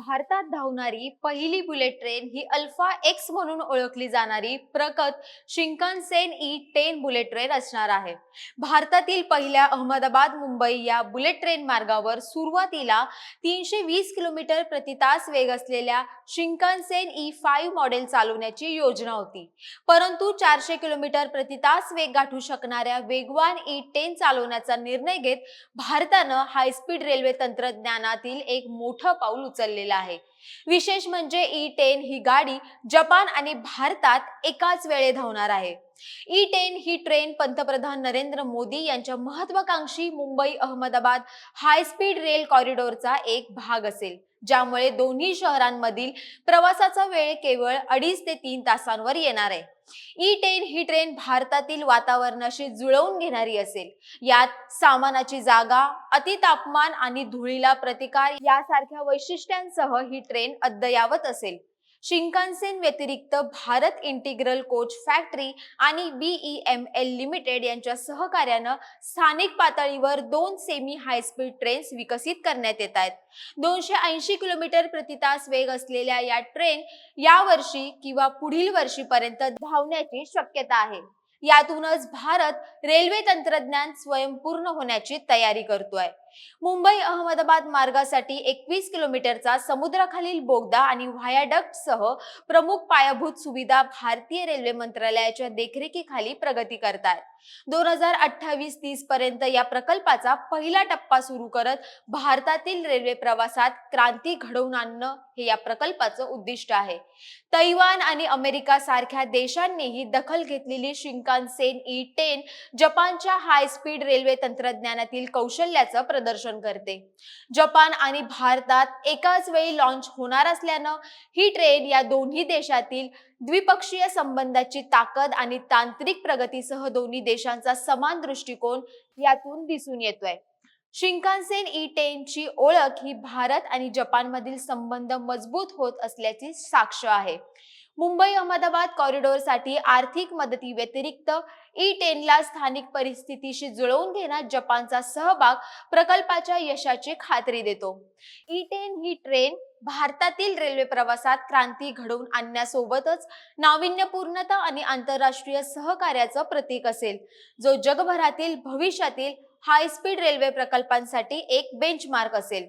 भारतात धावणारी पहिली बुलेट ट्रेन ही अल्फा एक्स म्हणून ओळखली जाणारी प्रगत Shinkansen E ten bullet train असणार आहे. भारतातील पहिल्या अहमदाबाद मुंबई या बुलेट ट्रेन मार्गावर सुरुवातीला तीनशे वीस किलोमीटर प्रति तास वेग असलेल्या शिंकनसेन ई फाईव्ह मॉडेल चालवण्याची योजना होती. परंतु चारशे किलोमीटर प्रति तास वेग गाठू शकणाऱ्या वेगवान ई टेन चालवण्याचा निर्णय घेत भारतानं हायस्पीड रेल्वे तंत्रज्ञानातील एक मोठं पाऊल उचललेलं आहे. विशेष म्हणजे e ई टेन ही गाडी जपान आणि भारतात एकाच वेळे धावणार आहे. E ई टेन ही ट्रेन पंतप्रधान नरेंद्र मोदी यांच्या महत्वाकांक्षी Mumbai Ahmedabad high speed rail कॉरिडॉरचा एक भाग असेल ज्यामुळे दोन्ही शहरांमधील प्रवासाचा वेळ केवळ अडीच ते तीन तासांवर येणार आहे. E ई टेन ही ट्रेन भारतातील वातावरणाशी जुळवून घेणारी असेल. यात सामानाची जागा अतितापमान आणि धुळीला प्रतिकार यासारख्या वैशिष्ट्यांसह ही ट्रेन अद्ययावत असेल. शिंकानसेन व्यतिरिक्त भारत इंटिग्रल कोच फॅक्टरी आणि B E M L limited यांच्या सहकार्यानं स्थानिक पातळीवर दोन सेमी हायस्पीड ट्रेन्स विकसित करण्यात येत आहेत. दोनशे ऐंशी किलोमीटर प्रति तास वेग असलेल्या या ट्रेन यावर्षी किंवा पुढील वर्षीपर्यंत धावण्याची शक्यता आहे. यातूनच भारत रेल्वे तंत्रज्ञान स्वयंपूर्ण होण्याची तयारी करतोय. मुंबई अहमदाबाद मार्गासाठी एकवीस किलोमीटरचा समुद्राखालील बोगदा आणि व्हायाडक्ट सह प्रमुख पायाभूत सुविधा भारतीय रेल्वे मंत्रालयाच्या देखरेखीखाली प्रगती करतात दोन हजार अठ्ठावीस तीस पर्यंत या प्रकल्पाचा पहिला टप्पा सुरू करत भारतातील रेल्वे प्रवासात क्रांती घडवून आणणं हे या प्रकल्पाचं उद्दिष्ट आहे. तैवान आणि अमेरिका सारख्या देशांनीही दखल घेतलेली शिंकानसेन ई टेन जपानच्या हाय स्पीड रेल्वे तंत्रज्ञानातील कौशल्याचं प्रदर्शन करते. जपान आणि भारतात एकाच वेळी लॉन्च होणार असल्यानं ही ट्रेन या दोन्ही देशातील द्विपक्षीय संबंधाची ताकद आणि तांत्रिक प्रगतीसह दोन्ही देशांचा समान दृष्टिकोन यातून दिसून येतोय. शिंकानसेन ई e टेनची ओळख ही भारत आणि जपानमधील संबंध मजबूत होत असल्याची साक्ष आहे. मुंबई अहमदाबाद कॉरिडॉरसाठी आर्थिक मदती व्यतिरिक्त ई e टेनला स्थानिक परिस्थितीशी जुळवून घेण्यात जपानचा सहभाग प्रकल्पाच्या यशाची खात्री देतो. E ई टेन ही ट्रेन भारतातील रेल्वे प्रवासात क्रांती घडवून आणण्यासोबतच नाविन्यपूर्णता आणि आंतरराष्ट्रीय सहकार्याचं प्रतीक असेल जो जगभरातील भविष्यातील हाय स्पीड रेल्वे प्रकल्पांसाठी एक बेंचमार्क असेल.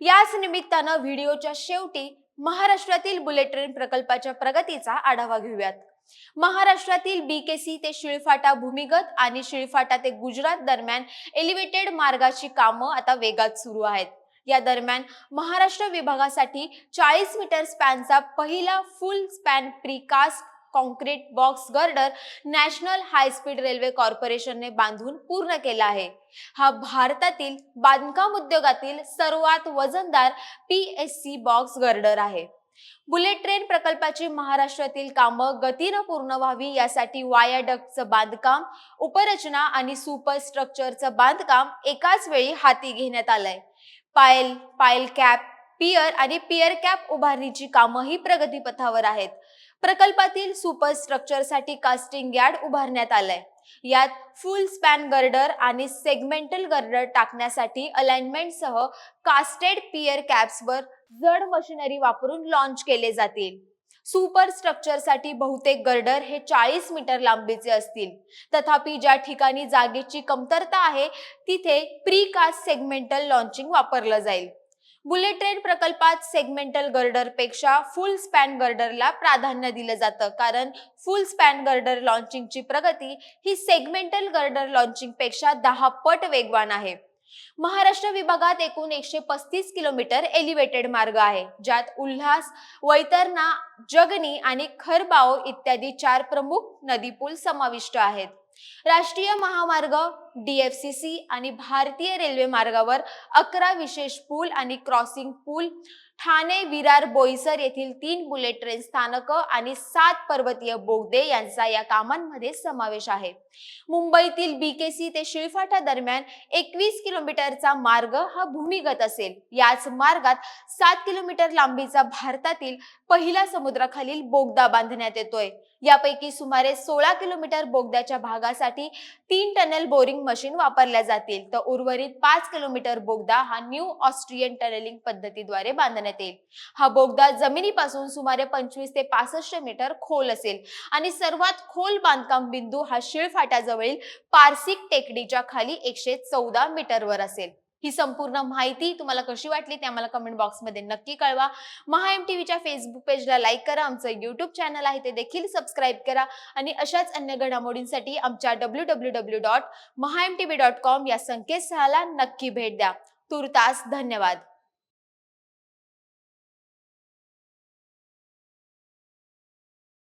याच निमित्तानं व्हिडिओच्या शेवटी महाराष्ट्रातील बुलेट ट्रेन प्रकल्पाच्या प्रगतीचा आढावा घेऊयात. महाराष्ट्रातील बीकेसी ते शिळफाटा भूमिगत आणि शिळफाटा ते गुजरात दरम्यान एलिव्हेटेड मार्गाची कामं आता वेगात सुरू आहेत. या दरम्यान महाराष्ट्र विभागासाठी चाळीस मीटर स्पॅनचा पहिला full span precast concrete box girder national high speed railway कॉर्पोरेशनने बांधून पूर्ण केला आहे. हा भारतातील बांधकाम उद्योगातील सर्वात वजनदार P S C box girder आहे. बुलेट ट्रेन प्रकल्पाची महाराष्ट्रातील कामं गतीनं पूर्ण व्हावी यासाठी वायाडक्टचं बांधकाम उपरचना आणि सुपर स्ट्रक्चरचं बांधकाम एकाच वेळी हाती घेण्यात आलंय. पायल पायल कॅप पियर आणि पियर कॅप उभारणीची कामंही प्रगतीपथावर आहेत. प्रकल्पातील सुपर स्ट्रक्चरसाठी कास्टिंग यार्ड उभारण्यात आलंय. यात फुल स्पॅन गर्डर आणि सेगमेंटल गर्डर टाकण्यासाठी अलाइनमेंटसह कास्टेड पियर कॅप्सवर जड मशिनरी वापरून लॉन्च केले जातील. सुपर स्ट्रक्चरसाठी बहुतेक गर्डर हे चाळीस मीटर लांबीचे असतील. तथापि ज्या ठिकाणी जागेची कमतरता आहे तिथे प्री कास्ट सेगमेंटल लॉन्चिंग वापरलं जाईल. बुलेट ट्रेन प्रकल्पात सेगमेंटल गर्डरपेक्षा फुल स्पॅन गर्डरला प्राधान्य दिलं जातं. कारण फुल स्पॅन गर्डर लॉन्चिंगची प्रगती ही सेगमेंटल गर्डर लॉन्चिंगपेक्षा दहा पट वेगवान आहे. महाराष्ट्र विभागात एकूण एकशे पस्तीस किलोमीटर एलिव्हेटेड मार्ग आहे. ज्यात उल्हास वैतरणा जगनी आणि खरबाव इत्यादी चार प्रमुख नदी पूल समाविष्ट आहेत. राष्ट्रीय महामार्ग डीएफसीसी आणि भारतीय रेल्वे मार्गावर अकरा विशेष पूल आणि क्रॉसिंग पूल ठाणे विरार बोईसर येथील तीन बुलेट ट्रेन स्थानक आणि सात पर्वतीय बोगदे यांचा या कामांमध्ये समावेश आहे. मुंबईतील बीकेसी ते शिळफाटा दरम्यान एकवीस किलोमीटरचा मार्ग हा भूमिगत असेल. याच मार्गात सात किलोमीटर लांबीचा भारतातील पहिला समुद्राखालील बोगदा बांधण्यात येतोय. यापैकी सुमारे सोळा किलोमीटर बोगद्याच्या भागासाठी तीन टनेल बोरिंग मशीन वापरल्या जातील. तर उर्वरित पाच किलोमीटर बोगदा हा न्यू ऑस्ट्रियन टनेलिंग पद्धतीद्वारे बांधण्यात येईल. हा बोगदा जमिनीपासून सुमारे पंचवीस ते पासष्ट मीटर खोल असेल. आणि सर्वात खोल बांधकाम बिंदू हा शिळफाट्याजवळील पारसिक टेकडीच्या खाली एकशे चौदा मीटरवर असेल. ही संपूर्ण माहिती तुम्हाला कशी वाटली ते आम्हाला कमेंट बॉक्समध्ये नक्की कळवा. महा एम टीव्हीच्या फेसबुक पेजला लाईक करा आमचं युट्यूब चॅनल आहे ते देखील सबस्क्राईब करा आणि अशाच अन्य घडामोडींसाठी आमच्या W W W dot Maha M T V dot com या संकेतस्थळाला नक्की भेट द्या. तुर्तास धन्यवाद.